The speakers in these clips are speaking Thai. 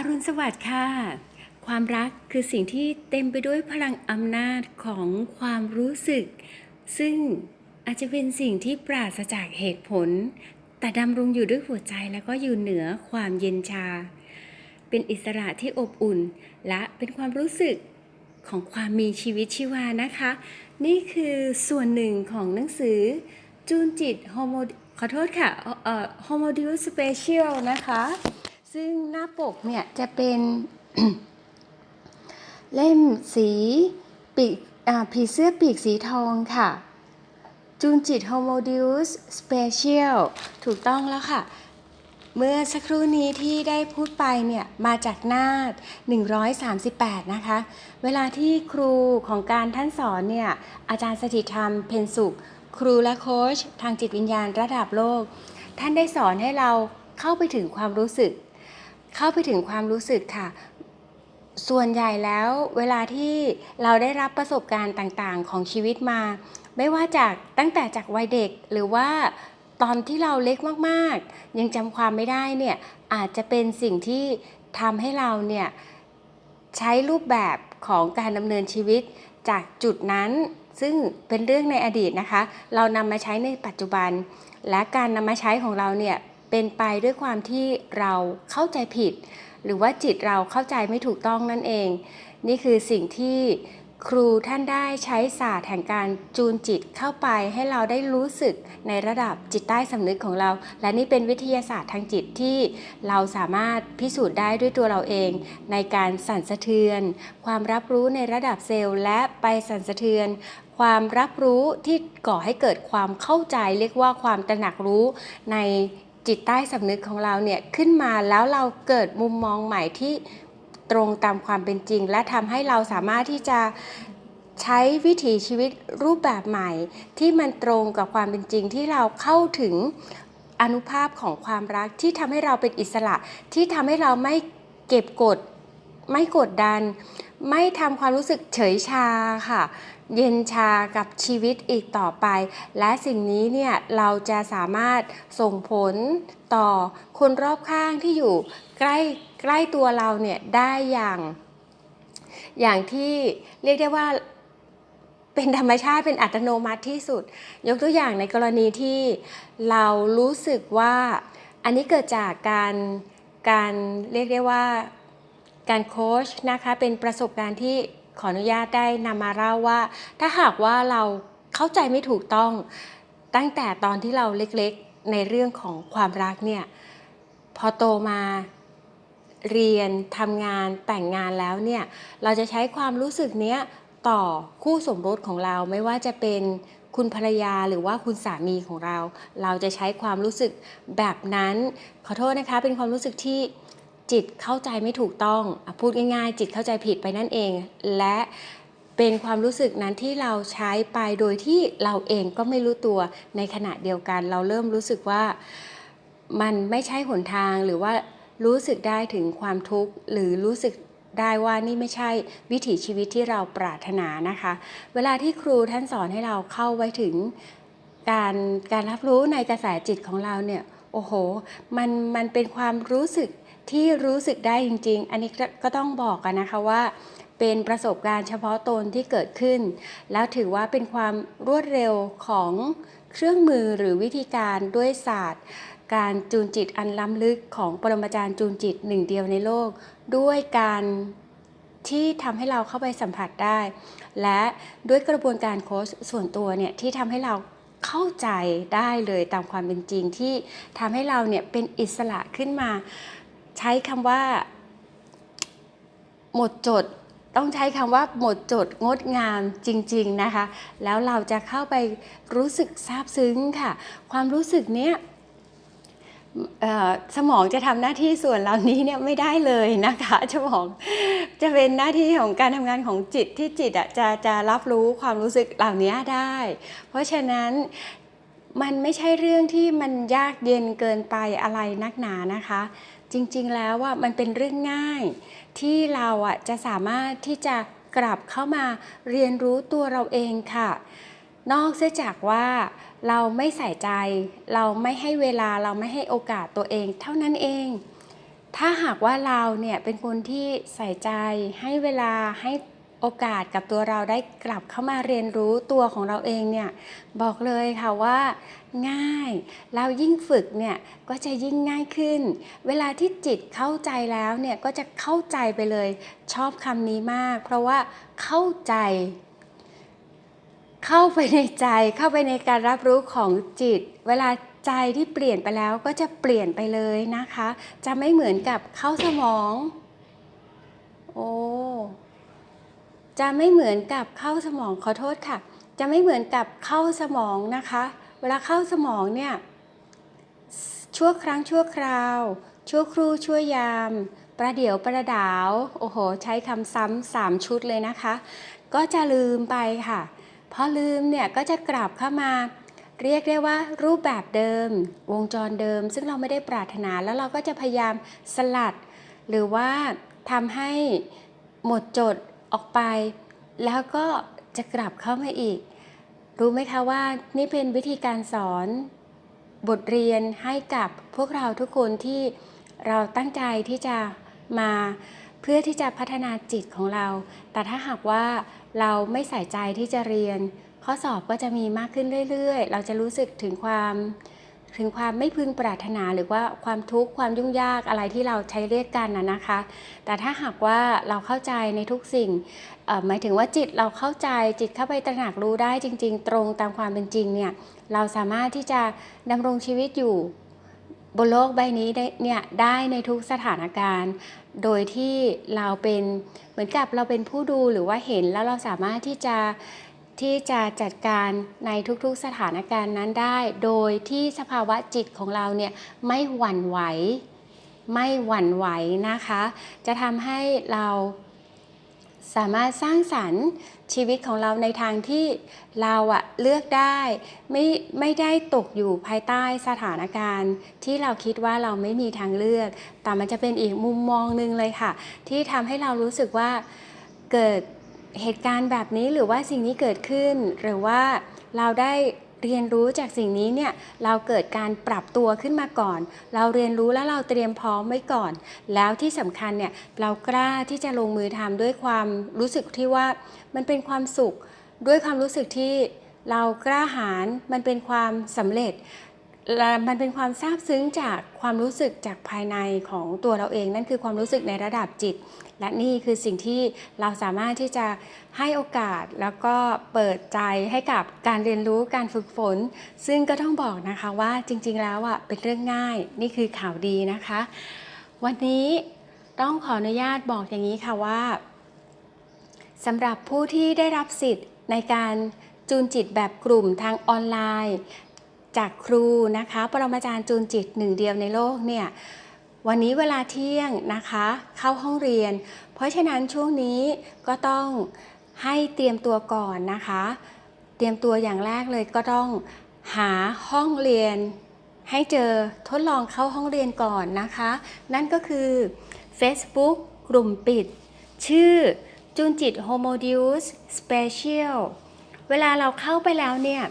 อรุณสวัสดิ์ค่ะ ความรักคือสิ่งที่เต็มไปด้วยพลังอำนาจของความรู้สึก ซึ่งอาจจะเป็นสิ่งที่ปราศจากเหตุผล แต่ดำรงอยู่ด้วยหัวใจแล้วก็อยู่เหนือความเย็นชา เป็นอิสระที่อบอุ่น และเป็นความรู้สึกของความมีชีวิตชีวานะคะ นี่คือส่วนหนึ่งของหนังสือจูนจิตโฮโมขอโทษค่ะเอ่อ Homo Deus Special นะคะ ซึ่งหน้าปกเนี่ยจะเป็นเล่มสีปีกผีเสื้อปีกสีทองค่ะจูนจิต Homo Deus Special ถูกต้องแล้วค่ะ เมื่อสักครู่นี้ที่ได้พูดไปเนี่ย มาจากหน้า138 นะคะ เวลาที่ครูของการท่านสอนเนี่ย อาจารย์สถิตธรรมเพนสุข ครูและโค้ชทางจิตวิญญาณระดับโลก ท่านได้สอนให้เราเข้าไปถึงความรู้สึก เข้าไปถึงความรู้สึกค่ะ ส่วนใหญ่แล้วเวลาที่เราได้รับประสบการณ์ต่างๆ ของชีวิตมา ไม่ว่าจากตั้งแต่จากวัยเด็กหรือว่าตอนที่เราเล็กมากๆ ยังจำความไม่ได้เนี่ยอาจจะเป็นสิ่งที่ทำให้เราเนี่ยใช้รูปแบบของการดำเนินชีวิตจากจุดนั้น ซึ่งเป็นเรื่องในอดีตนะคะ เรานำมาใช้ในปัจจุบัน และการนำมาใช้ของเราเนี่ย เป็นไปด้วยความที่เราเข้าใจผิด หรือว่าจิตเราเข้าใจไม่ถูกต้องนั่นเอง นี่คือสิ่งที่ครูท่านได้ใช้ศาสตร์แห่งการจูนจิตเข้าไปให้เราได้รู้สึกในระดับจิตใต้สำนึกของเรา และนี่เป็นวิทยาศาสตร์ทางจิตที่เราสามารถพิสูจน์ได้ด้วยตัวเราเอง ในการสั่นสะเทือน ความรับรู้ในระดับเซลล์ และไปสั่นสะเทือน ความรับรู้ที่ก่อให้เกิดความเข้าใจเรียกว่าความตระหนักรู้ใน จิตใต้สำนึกของเราเนี่ยขึ้นมาแล้วเราเกิดมุมมองใหม่ที่ตรงตามความเป็นจริง และทำให้เราสามารถที่จะใช้วิถีชีวิตรูปแบบใหม่ ที่มันตรงกับความเป็นจริงที่เราเข้าถึงอนุภาพของความรักที่ทำให้เราเป็นอิสระ ที่ทำให้เราไม่เก็บกด ไม่กดดัน ไม่ทำความรู้สึกเฉยชาค่ะ เย็นชากับชีวิตอีกต่อไป และสิ่งนี้เนี่ยเราจะสามารถส่งผลต่อคนรอบข้างที่อยู่ใกล้ใกล้ตัวเราเนี่ยได้อย่าง อย่างที่เรียกได้ว่าเป็นธรรมชาติเป็นอัตโนมัติที่สุด ยกตัวอย่างในกรณีที่เรารู้สึกว่าอันนี้เกิดจากการการเรียกได้ว่าการโค้ชนะคะเป็นประสบการณ์ที่ ขออนุญาตได้นำมาเล่าว่า ถ้าหากว่าเราเข้าใจไม่ถูกต้อง ตั้งแต่ตอนที่เราเล็กๆในเรื่องของความรักเนี่ยพอโตมาเรียนทำงานแต่งงานแล้วเนี่ยเราจะใช้ความรู้สึกเนี้ยต่อคู่สมรสของเราไม่ว่าจะเป็นคุณภรรยาหรือว่าคุณสามีของเรา เราจะใช้ความรู้สึกแบบนั้น ขอโทษนะคะเป็นความรู้สึกที่ จิตเข้าใจไม่ถูกต้องอพูดง่ายๆ จิตเข้าใจผิดไปนั่นเอง และเป็นความรู้สึกนั้นที่เราใช้ไปโดยที่เราเองก็ไม่รู้ตัวในขณะเดียวกัน เราเริ่มรู้สึกว่ามันไม่ใช่หนทางหรือว่ารู้สึกได้ถึงความทุกข์หรือรู้สึกได้ว่านี่ไม่ใช่วิถีชีวิตที่เราปรารถนานะคะ เวลาที่ครูท่านสอนให้เราเข้าไว้ถึงการการรับรู้ในกระแสจิตของเราเนี่ยโอ้โหมันมันเป็นความรู้สึก ที่รู้สึกได้จริง ๆ อันนี้ก็ต้องบอกกันนะคะว่า เป็นประสบการณ์เฉพาะตนที่เกิดขึ้น แล้วถือว่าเป็นความรวดเร็วของเครื่องมือหรือวิธีการด้วยศาสตร์ การจูนจิตอันล้ำลึกของปรมาจารย์จูนจิตหนึ่งเดียวในโลก ด้วยการที่ทำให้เราเข้าไปสัมผัสได้ และด้วยกระบวนการโค้ชส่วนตัวเนี่ยที่ทำให้เราเข้าใจได้เลยตามความเป็นจริงที่ทำให้เราเนี่ยเป็นอิสระขึ้นมา ใช้คำว่า หมดจด ต้องใช้คำว่าหมดจดงดงามจริง ๆนะคะ แล้วเราจะเข้าไปรู้สึกซาบซึ้งค่ะ ความรู้สึกเนี้ยสมองจะทำหน้าที่ส่วนเหล่านี้เนี่ยไม่ได้เลยนะคะสมองจะเป็นหน้าที่ของการทำงานของจิตที่จิตอะจะจะรับรู้ความรู้สึกเหล่านี้ได้ เพราะฉะนั้นมันไม่ใช่เรื่องที่มันยากเย็นเกินไปอะไรนักหนานะคะ จริงๆแล้วว่ามันเป็นเรื่องง่าย ที่เราอะจะสามารถที่จะกลับเข้ามาเรียนรู้ตัวเราเองค่ะ นอกเสียจากว่าเราไม่ใส่ใจ เราไม่ให้เวลาเราไม่ให้โอกาสตัวเองเท่านั้นเอง ถ้าหากว่าเราเนี่ยเป็นคนที่ใส่ใจให้เวลาให้ โอกาสกับตัวเราได้กลับเข้ามาเรียนรู้ตัวของเราเองเนี่ยบอกเลยค่ะว่าง่าย เรายิ่งฝึกเนี่ยก็จะยิ่งง่ายขึ้น เวลาที่จิตเข้าใจแล้วเนี่ยก็จะเข้าใจไปเลยชอบคำนี้มาก เพราะว่าเข้าใจ เข้าไปในใจเข้าไปในการรับรู้ของจิต เวลาใจที่เปลี่ยนไปแล้วก็จะเปลี่ยนไปเลยนะคะ จะไม่เหมือนกับเข้าสมอง โอ้ จะไม่เหมือนกับเข้าสมองขอโทษค่ะ จะไม่เหมือนกับเข้าสมองนะคะ เวลาเข้าสมองเนี่ยชั่วครั้งชั่วคราว ชั่วครู่ชั่วยาม ประเดี๋ยวประดาว โอ้โห ใช้คำซ้ำสามชุดเลยนะคะ ก็จะลืมไปค่ะพอลืมเนี่ยก็จะกลับเข้ามา เรียกได้ว่ารูปแบบเดิม วงจรเดิม ซึ่งเราไม่ได้ปรารถนาแล้วเราก็จะพยายามสลัด หรือว่าทำให้หมดจด ออกไป แล้วก็จะกลับเข้ามาอีก รู้ไหมคะว่านี่เป็นวิธีการสอน บทเรียนให้กับพวกเราทุกคนที่เราตั้งใจที่จะมาเพื่อที่จะพัฒนาจิตของเรา แต่ถ้าหากว่าเราไม่ใส่ใจที่จะเรียน ข้อสอบก็จะมีมากขึ้นเรื่อย ๆ เราจะรู้สึกถึงความ ถึงความไม่พึงปรารถนาหรือว่าความทุกข์ความยุ่งยากอะไรที่เราใช้เรียกกันนะนะคะ แต่ถ้าหากว่าเราเข้าใจในทุกสิ่งหมายถึงว่าจิตเราเข้าใจจิตเข้าไปตระหนักรู้ได้จริง ๆ ตรงตามความเป็นจริงเนี่ยเราสามารถที่จะดำรงชีวิตอยู่บนโลกใบนี้ได้เนี่ยได้ในทุกสถานการณ์ โดยที่เราเป็นเหมือนกับเราเป็นผู้ดูหรือว่าเห็นแล้วเราสามารถที่จะ ที่จะจัดการในทุกๆสถานการณ์นั้นได้ โดยที่สภาวะจิตของเราเนี่ยไม่หวั่นไหว ไม่หวั่นไหวนะคะ จะทำให้เราสามารถสร้างสรรค์ชีวิตของเราในทางที่เราอะเลือกได้ ไม่ไม่ได้ตกอยู่ภายใต้สถานการณ์ ที่เราคิดว่าเราไม่มีทางเลือก แต่มันจะเป็นอีกมุมมองหนึ่งเลยค่ะ ที่ทำให้เรารู้สึกว่าเกิด เหตุการณ์แบบนี้หรือว่าสิ่งนี้เกิดขึ้น หรือว่าเราได้เรียนรู้จากสิ่งนี้เนี่ยเราเกิดการปรับตัวขึ้นมาก่อน เราเรียนรู้แล้วเราเตรียมพร้อมไว้ก่อน แล้วที่สำคัญเนี่ยเรากล้าที่จะลงมือทำด้วยความรู้สึกที่ว่ามันเป็นความสุข ด้วยความรู้สึกที่เรากล้าหาญมันเป็นความสำเร็จมันเป็นความซาบซึ้งจากความรู้สึกจากภายในของตัวเราเอง นั่นคือความรู้สึกในระดับจิต และนี่คือสิ่งที่เราสามารถที่จะให้โอกาสแล้วก็เปิดใจให้กับการเรียนรู้การฝึกฝน ซึ่งก็ต้องบอกนะคะว่าจริง ๆ แล้วอะเป็นเรื่องง่ายนี่คือข่าวดีนะคะ วันนี้ต้องขออนุญาตบอกอย่างนี้ค่ะว่าสำหรับผู้ที่ได้รับสิทธิ์ในการจูนจิตแบบกลุ่มทางออนไลน์ จากครูนะคะ ปรมาจารย์จูนจิตหนึ่งเดียวในโลกเนี่ย วันนี้เวลาเที่ยงนะคะ เข้าห้องเรียน เพราะฉะนั้นช่วงนี้ก็ต้องให้เตรียมตัวก่อนนะคะ เตรียมตัวอย่างแรกเลยก็ต้องหาห้องเรียน ให้เจอทดลองเข้าห้องเรียนก่อนนะคะ นั่นก็คือ Facebook กลุ่มปิด ชื่อจูนจิต h o m o d u c e Special เวลาเราเข้าไปแล้วเนี่ย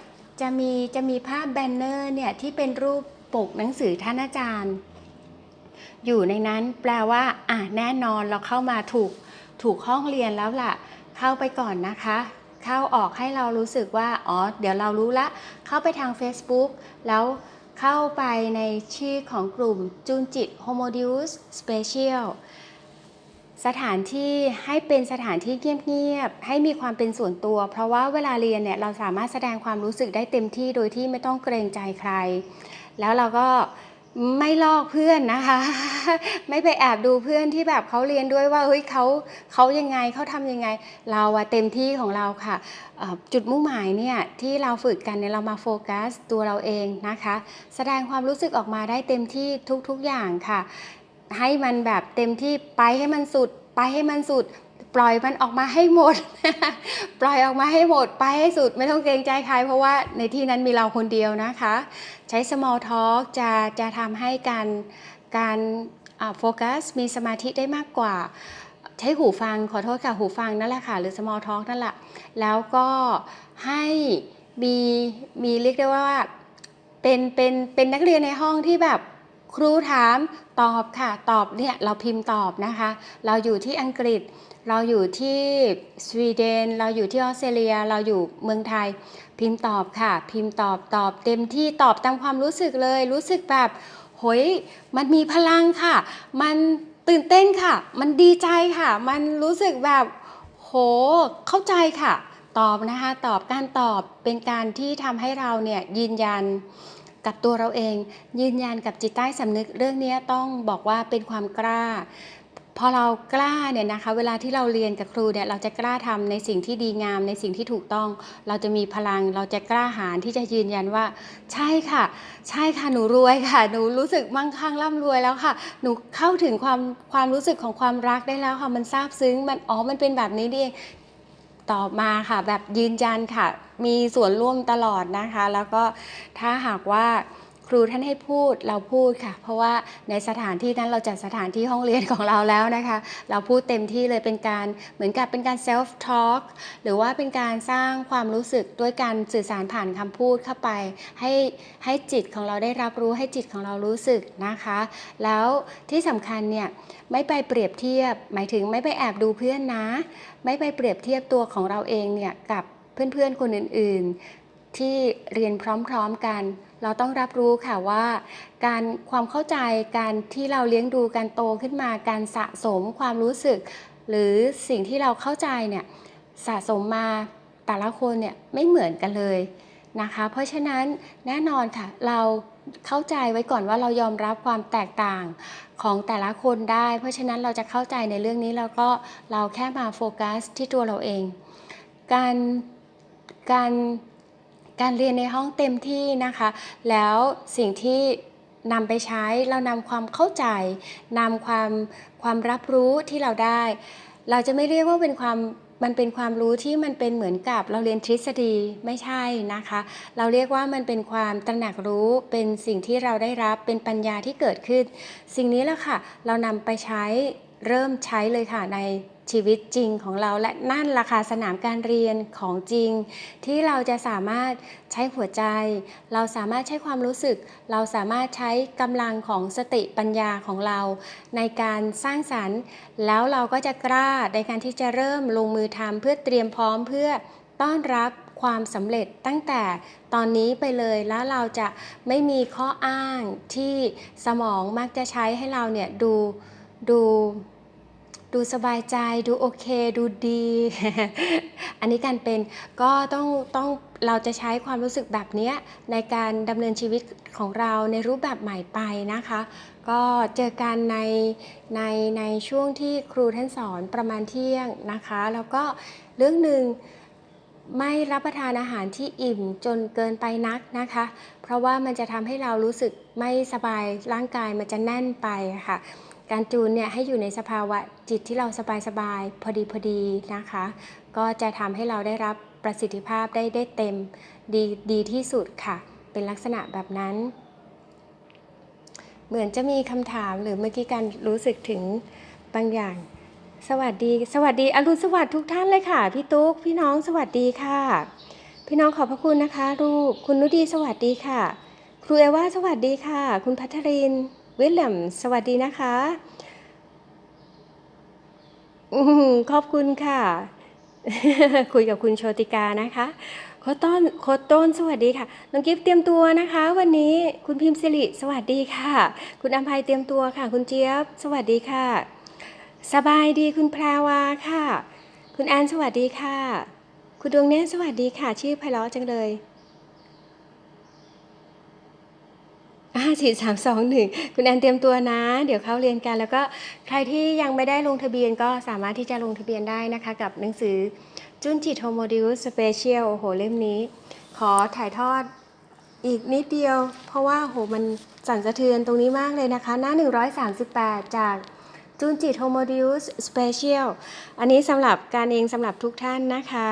จะมีจะมีภาพแบนเนอร์เนี่ยที่เป็นรูปปกหนังสือท่านอาจารย์ อยู่ในนั้นแปลว่าอะแน่นอนเราเข้ามาถูกถูกห้องเรียนแล้วล่ะ เข้าไปก่อนนะคะ เข้าออกให้เรารู้สึกว่าอ๋อเดี๋ยวเรารู้ละ เข้าไปทาง Facebook แล้วเข้าไปในชื่อของกลุ่มจูนจิต h o m o d u c e Special สถานที่ให้เป็นสถานที่เงียบๆให้มีความเป็นส่วนตัว เพราะว่าเวลาเรียนเนี่ยเราสามารถแสดงความรู้สึกได้เต็มที่โดยที่ไม่ต้องเกรงใจใคร แล้วเราก็ ไม่ลอกเพื่อนนะคะ ไม่ไปแอบดูเพื่อนที่แบบเขาเรียนด้วยว่าเฮ้ยเขาเขายังไงเขาทำยังไง เราอะเต็มที่ของเราค่ะ จุดมุ่งหมายเนี่ยที่เราฝึกกันเนี่ยเรามาโฟกัสตัวเราเองนะคะ แสดงความรู้สึกออกมาได้เต็มที่ทุกๆอย่างค่ะ ให้มันแบบเต็มที่ไปให้มันสุด ไปให้มันสุด ปล่อยมันออกมาให้หมด ปล่อยออกมาให้หมดไปให้สุดไม่ต้องเกรงใจใคร เพราะว่าในที่นั้นมีเราคนเดียวนะคะ ใช้ small talk จะจะทำให้การการโฟกัสมีสมาธิได้มากกว่า ใช้หูฟังขอโทษค่ะ หูฟังนั่นแหละค่ะ หรือ small talk นั่นแหละ แล้วก็ให้มีมีเรียกได้ว่าเป็นเป็นเป็นนักเรียนในห้องที่แบบครูถามตอบค่ะ ตอบเนี่ยเราพิมพ์ตอบนะคะ เราอยู่ที่อังกฤษ เราอยู่ที่สวีเดน เราอยู่ที่ออสเตรเลีย เราอยู่เมืองไทย พิมพ์ตอบค่ะ พิมพ์ตอบตอบเต็มที่ตอบตามความรู้สึกเลย รู้สึกแบบโหยมันมีพลังค่ะ มันตื่นเต้นค่ะ มันดีใจค่ะ มันรู้สึกแบบโหเข้าใจค่ะ ตอบนะคะตอบการตอบเป็นการที่ทำให้เราเนี่ยยืนยันกับตัวเราเอง ยืนยันกับจิตใต้สำนึกเรื่องนี้ต้องบอกว่าเป็นความกล้า พอเรากล้าเนี่ยนะคะ เวลาที่เราเรียนกับครูเนี่ยเราจะกล้าทำในสิ่งที่ดีงาม ในสิ่งที่ถูกต้อง เราจะมีพลังเราจะกล้าหาญที่จะยืนยันว่า ใช่ค่ะ ใช่ค่ะหนูรวยค่ะ หนูรู้สึกมั่งคั่งร่ำรวยแล้วค่ะ หนูเข้าถึงความความรู้สึกของความรักได้แล้วค่ะมันซาบซึ้งมันอ๋อมันเป็นแบบนี้นี่เองตอมาค่ะแบบยืนยันค่ะ มีส่วนร่วมตลอดนะคะ แล้วก็ถ้าหากว่า ครูท่านให้พูดเราพูดค่ะ เพราะว่าในสถานที่นั้นเราจัดสถานที่ห้องเรียนของเราแล้วนะคะ เราพูดเต็มที่เลยเป็นการเหมือนกับเป็นการ self talk หรือว่าเป็นการสร้างความรู้สึกด้วยการสื่อสารผ่านคำพูดเข้าไป ให้ให้จิตของเราได้รับรู้ให้จิตของเรารู้สึกนะคะ แล้วที่สำคัญเนี่ยไม่ไปเปรียบเทียบ หมายถึงไม่ไปแอบดูเพื่อนนะ ไม่ไปเปรียบเทียบตัวของเราเองเนี่ยกับเพื่อนๆคนอื่น ๆ ที่เรียนพร้อมๆกัน เราต้องรับรู้ค่ะว่า การความเข้าใจการที่เราเลี้ยงดูการโตขึ้นมาการสะสมความรู้สึก หรือสิ่งที่เราเข้าใจเนี่ยสะสมมาแต่ละคนเนี่ยไม่เหมือนกันเลยนะคะ เพราะฉะนั้นแน่นอนค่ะเราเข้าใจไว้ก่อนว่าเรายอมรับความแตกต่างของแต่ละคนได้ เพราะฉะนั้นเราจะเข้าใจในเรื่องนี้แล้วก็เราแค่มาโฟกัสที่ตัวเราเอง การการ การเรียนในห้องเต็มที่นะคะ แล้วสิ่งที่นำไปใช้เรานำความเข้าใจนำความความรับรู้ที่เราได้ เราจะไม่เรียกว่าเป็นความมันเป็นความรู้ที่มันเป็นเหมือนกับเราเรียนทฤษฎีไม่ใช่นะคะ เราเรียกว่ามันเป็นความตระหนักรู้เป็นสิ่งที่เราได้รับเป็นปัญญาที่เกิดขึ้น สิ่งนี้แหละค่ะ เรานำไปใช้เริ่มใช้เลยค่ะใน ชีวิตจริงของเราและนั่นราคาสนามการเรียนของจริง ที่เราจะสามารถใช้หัวใจ เราสามารถใช้ความรู้สึก เราสามารถใช้กำลังของสติปัญญาของเรา ในการสร้างสรรค์ แล้วเราก็จะกล้าในการที่จะเริ่มลงมือทำเพื่อเตรียมพร้อมเพื่อต้อนรับความสำเร็จตั้งแต่ตอนนี้ไปเลยแล้วเราจะไม่มีข้ออ้างที่สมองมักจะใช้ให้เราเนี่ยดูดู ดูสบายใจดูโอเค ดูดี อันนี้การเป็นก็ต้องต้องเราจะใช้ความรู้สึกแบบนี้ในการดำเนินชีวิตของเราในรูปแบบใหม่ไปนะคะ ก็เจอกันในในในช่วงที่ครูท่านสอนประมาณเที่ยงนะคะ แล้วก็เรื่องหนึ่งไม่รับประทานอาหารที่อิ่มจนเกินไปนักนะคะ เพราะว่ามันจะทำให้เรารู้สึกไม่สบายร่างกายมันจะแน่นไปค่ะ การจูนเนี่ยให้อยู่ในสภาวะจิตที่เราสบายๆพอดีพอดีนะคะ ก็จะทำให้เราได้รับประสิทธิภาพได้ได้เต็มดีดีที่สุดค่ะ เป็นลักษณะแบบนั้น เหมือนจะมีคำถามหรือเมื่อกี้การรู้สึกถึงบางอย่าง สวัสดี สวัสดีอรุณสวัสดิ์ทุกท่านเลยค่ะ พี่ตุ๊กพี่น้องสวัสดีค่ะ พี่น้องขอบพระคุณนะคะลูกคุณนุดีสวัสดีค่ะ ครูเอว่าสวัสดีค่ะ คุณพัทริน วิลเลียมสวัสดีนะคะอขอบคุณค่ะ คุยกับคุณโชติกานะคะ โคต้นโคต้นสวัสดีค่ะ น้องกิฟต์เตรียมตัวนะคะ วันนี้คุณพิมพ์สิริสวัสดีค่ะ คุณอัมภัยเตรียมตัวค่ะ คุณเจี๊ยบ สวัสดีค่ะ สบายดีคุณแพรวาค่ะ คุณแอนสวัสดีค่ะ คุณดวงเนตรสวัสดีค่ะ ชื่อไพเราะจังเลย ห้าสี่สามสองหนึ่งคุณแอนเตรียมตัวนะ เดี๋ยวเข้าเรียนกัน แล้วก็ใครที่ยังไม่ได้ลงทะเบียนก็สามารถที่จะลงทะเบียนได้นะคะ กับหนังสือจุนจิตโฮโมดิวสเปเชียลโอ้โหเล่มนี้ ขอถ่ายทอดอีกนิดเดียว เพราะว่าโหมันสั่นสะเทือนตรงนี้มากเลยนะคะ หน้า 138 จากจุนจิตโฮโมดิวสสเปเชียลอันนี้สำหรับการเองสำหรับทุกท่านนะคะ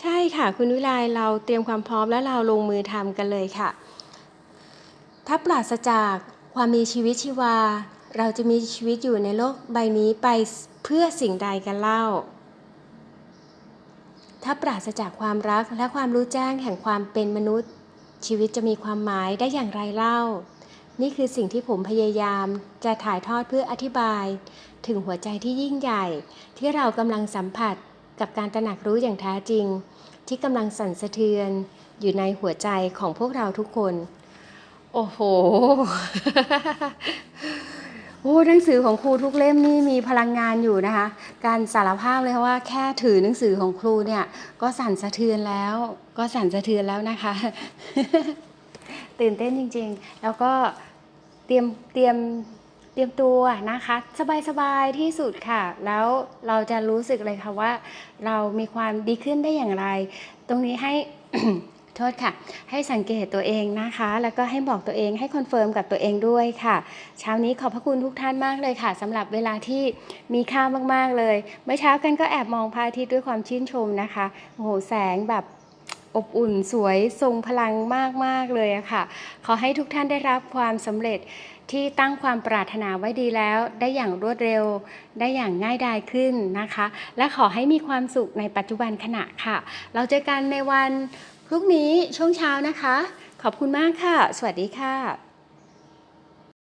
ใช่ค่ะคุณวิไลเราเตรียมความพร้อมแล้วเราลงมือทำกันเลยค่ะ ถ้าปราศจากความมีชีวิตชีวา เราจะมีชีวิตอยู่ในโลกใบนี้ไปเพื่อสิ่งใดกันเล่า ถ้าปราศจากความรักและความรู้แจ้งแห่งความเป็นมนุษย์ ชีวิตจะมีความหมายได้อย่างไรเล่า นี่คือสิ่งที่ผมพยายามจะถ่ายทอดเพื่ออธิบาย ถึงหัวใจที่ยิ่งใหญ่ ที่เรากำลังสัมผัสกับการตระหนักรู้อย่างแท้จริง ที่กำลังสั่นสะเทือนอยู่ในหัวใจของพวกเราทุกคน โอ้โห โอ้หนังสือของครูทุกเล่มนี่มีพลังงานอยู่นะคะ การสารภาพเลยว่าแค่ถือหนังสือของครูเนี่ยก็สั่นสะเทือนแล้ว ก็สั่นสะเทือนแล้วนะคะ ตื่นเต้นจริงๆ แล้วก็เตรียมเตรียมเตรียมตัวนะคะ สบายๆที่สุดค่ะ แล้วเราจะรู้สึกเลยค่ะว่า เรามีความดีขึ้นได้อย่างไร ตรงนี้ให้ โทษค่ะ ให้สังเกตตัวเองนะคะ แล้วก็ให้บอกตัวเองให้คอนเฟิร์มกับตัวเองด้วยค่ะ เช้านี้ขอบพระคุณทุกท่านมากเลยค่ะสำหรับเวลาที่มีค่ามากๆเลย เมื่อเช้ากันก็แอบมองพระอาทิตย์ด้วยความชื่นชมนะคะโอ้โหแสงแบบอบอุ่นสวยทรงพลังมาก ๆ เลยอะค่ะ ขอให้ทุกท่านได้รับความสำเร็จที่ตั้งความปรารถนาไว้ดีแล้ว ได้อย่างรวดเร็ว ได้อย่างง่ายดายขึ้นนะคะ และขอให้มีความสุขในปัจจุบันขณะค่ะ เราเจอกันในวัน พรุ่งนี้ช่วงเช้านะคะ ขอบคุณมากค่ะ สวัสดีค่ะ